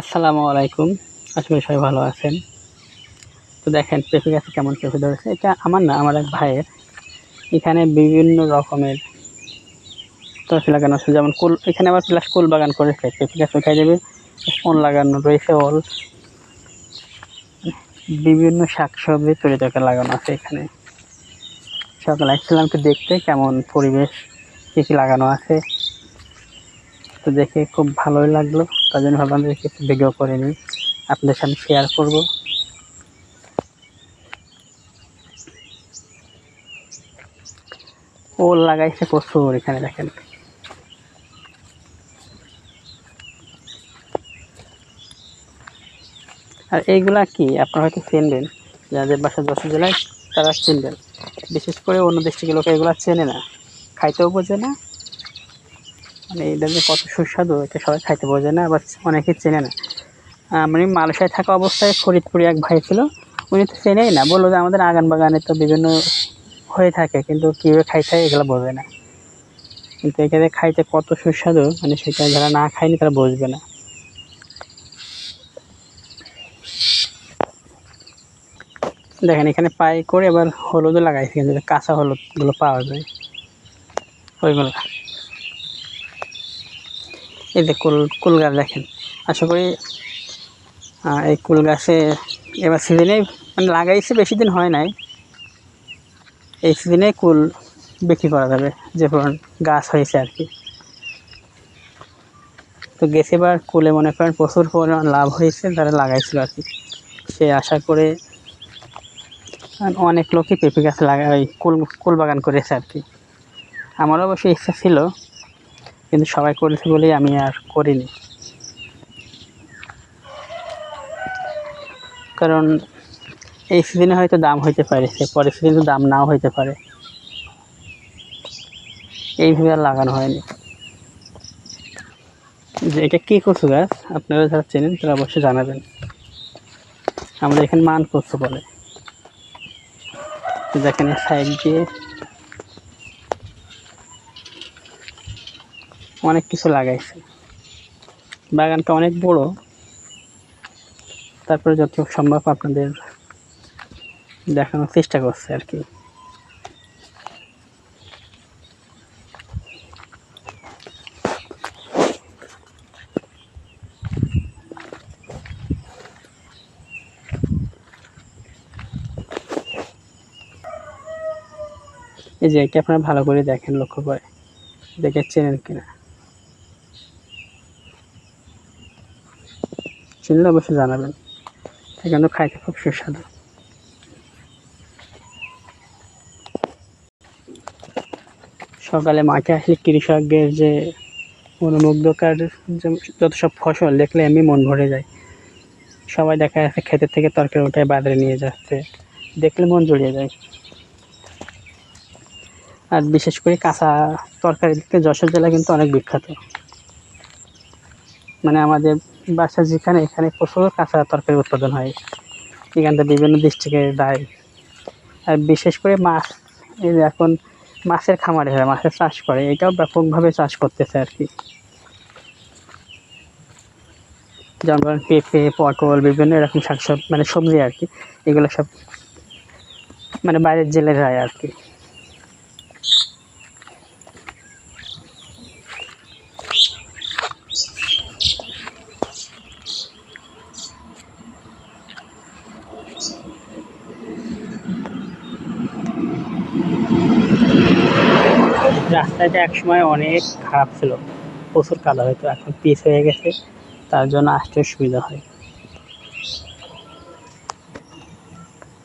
আসসালামু আলাইকুম। আশা করি সবাই ভালো আছেন। তো দেখেন, পেঁপে গাছে কেমন পেঁপে ধরেছে। এটা আমার না, আমার এক ভাইয়ের। এখানে বিভিন্ন রকমের তরফি লাগানো আছে। যেমন কুল, এখানে আবার প্লাস কুল বাগান করেছে। পেঁপে গাছ উঠাই দেবে ফোন লাগানো রয়েছে অল বিভিন্ন শাক সবজি তরি তরকারি লাগানো আছে এখানে। সকালে আসছিলাম একটু দেখতে, কেমন পরিবেশ, কী কী লাগানো আছে। তো দেখে খুব ভালোই লাগল। তার জন্য ভাবলাম যে কিছু ভিডিও করে নিই। আপনাদের সাথে শেয়ার করব। ও লাগাইছে প্রচুর এখানে দেখেন। আর এইগুলা কি? আপনারা হয়তো চিনবেন? যাদের বাসা যশোর জেলায় তারা চিনবেন। বিশেষ করে অন্য ডিস্ট্রিক্টের লোক এগুলো চেনে না। খাইতেও বোঝে না মানে এটা যে কত সুস্বাদু, এটা সবাই খাইতে বোঝে না আবার অনেকে চেনে না। আমি মালয়েশিয়ায় থাকা অবস্থায় ফরিদপুরে এক ভাই ছিল, উনি তো চেনেই না, বলল যে আমাদের আগান বাগানে তো বিভিন্ন হয়ে থাকে, কিন্তু কীভাবে খাইতে এগুলো বোঝে না। কিন্তু এখানে খাইতে কত সুস্বাদু মানে সেটা যারা না খায়নি তারা বুঝবে না। দেখেন, এখানে পাই করে এবার হলুদও লাগাইছে, কিন্তু কাঁচা হলুদগুলো পাওয়া যায়। ওইগুলো। এই যে কুল কুল গাছ দেখেন। আশা করি এই কুল গাছে এবার সিজনে মানে লাগাইছে, বেশি দিন হয় নাই। এই সিজনে কুল বিক্রি করা যাবে, যে গাছ হয়েছে আর কি। তো গেছে এবার কুলে মনে করেন প্রচুর পরিমাণ লাভ হয়েছে, তারা লাগাইছিল আর কি। সে আশা করে অনেক লোকই পেঁপে গাছ লাগা, ওই কুল কুল বাগান করেছে আর কি। আমার অবশ্যই ইচ্ছা ছিল কিন্তু সবাই করেছে বলেই আমি আর করিনি। কারণ এই সিজনে হয়তো দাম হইতে পারে, সে পরের সিজনে দাম নাও হইতে পারে। এইভাবে আর লাগানো হয়নি। যে এটা কী কচু গাছ আপনারা যারা চেনেন তারা অবশ্যই জানাবেন। আমাদের এখানে মান কচু বলে। দেখেন সাইড দিয়ে অনেক কিছু লাগাইছে। বাগানটা অনেক বড়। তারপরে যত সম্ভব আপনাদের দেখানোর চেষ্টা করছে আর কি। এই যে এটা আপনারা ভালো করে দেখেন লক্ষ্য করে। দেখে চেনেন কিনা। চিনলে অবশ্যই জানাবেন। এখানে খাইতে খুব সুস্বাদু। সকালে মাঠে আসলে কৃষকদের যে মনোমুগ্ধকার যত সব ফসল দেখলে এমনি মন ভরে যায়। সবাই দেখা যাচ্ছে ক্ষেতের থেকে তরকারি উঠায় বাজারে নিয়ে যাচ্ছে। দেখলে মন জড়িয়ে যায়। আর বিশেষ করে কাঁচা তরকারি দিকে যশোর জেলা কিন্তু অনেক বিখ্যাত। মানে আমাদের বাসা যেখানে, এখানে প্রচুর কাঁচা তরকারি উৎপাদন হয়। এখান থেকে বিভিন্ন ডিস্ট্রিক্টে দেয়। আর বিশেষ করে মাছ, এই এখন মাছের খামারে হয়, মাছের চাষ করে। এটাও ব্যাপকভাবে চাষ করতেছে আর কি। যেমন পেঁপে, পটল, বিভিন্ন এরকম শাক সব মানে সবজি আর কি, এগুলো সব মানে বাইরের জেলে যায় আর কি। রাস্তাটা একসময় অনেক খারাপ ছিল, প্রচুর কাদা হতো এখন পিচ হয়ে গেছে, তার জন্য আসতে সুবিধা হয়।